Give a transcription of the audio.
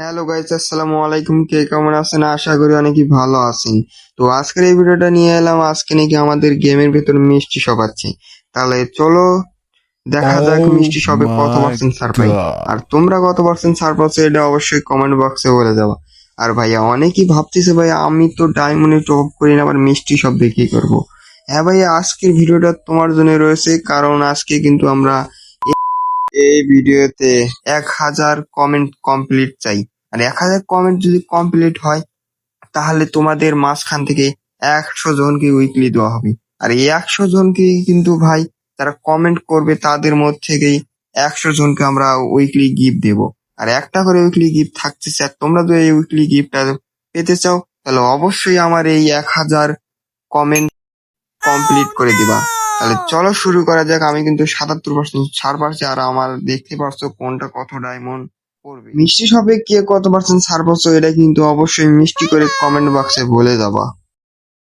Hello guys আসসালামু আলাইকুম। কে কেমন আছেন? আশা করি অনেকই ভালো আছেন। তো আজকের এই ভিডিওটা নিয়ে এলাম আজকে নাকি আমাদের গেমের ভেতর মিষ্টি সব আছে। তাহলে চলো দেখা যাক Oh মিষ্টি সবে কত পার্সেন্ট ছাড় পাই। আর তোমরা কত পার্সেন্ট ছাড় পাচ্ছ এটা অবশ্যই কমেন্ট বক্সে বলে যাবা আর ভাইয়া অনেকেই ভাবতেছে ভাই আমি তো ডায়মন্ডে টপ করি না আবার মিষ্টি সব দিয়ে কি করব? হ্যাঁ ভাইয়া আজকের ভিডিওটা তোমার জন্য রয়েছে কারণ আজকে কিন্তু আমরা এই ভিডিওতে এক হাজার কমেন্ট কমপ্লিট চাই। আর এক হাজার কমেন্ট যদি কমপ্লিট হয়, তাহলে তোমাদের মাঝখান থেকে একশো জনকে উইকলি দেওয়া হবে। আর এই একশো জনকে কিন্তু ভাই তারা কমেন্ট করবে তাদের মধ্যে থেকেই একশো জনকে আমরা উইকলি গিফট দেব। আর একটা করে উইকলি গিফট থাকছে স্যার তোমরা যদি এই উইকলি গিফটটা পেতে চাও, তাহলে অবশ্যই আমার এই এক হাজার কমেন্ট কমপ্লিট করে দিবা। তাহলে চলো শুরু করা যাক, আমি কিন্তু সাতাত্তর পার্সেন্ট ছাড় পাচ্ছি, আর আমার দেখতে পারছ কোনটা কত ডায়মন্ড মিষ্টি সবে কে কত পার্সেন্ট ছাড় পাচ্ছ এটা কিন্তু অবশ্যই মিষ্টি করে কমেন্ট বক্সে বলে যাবা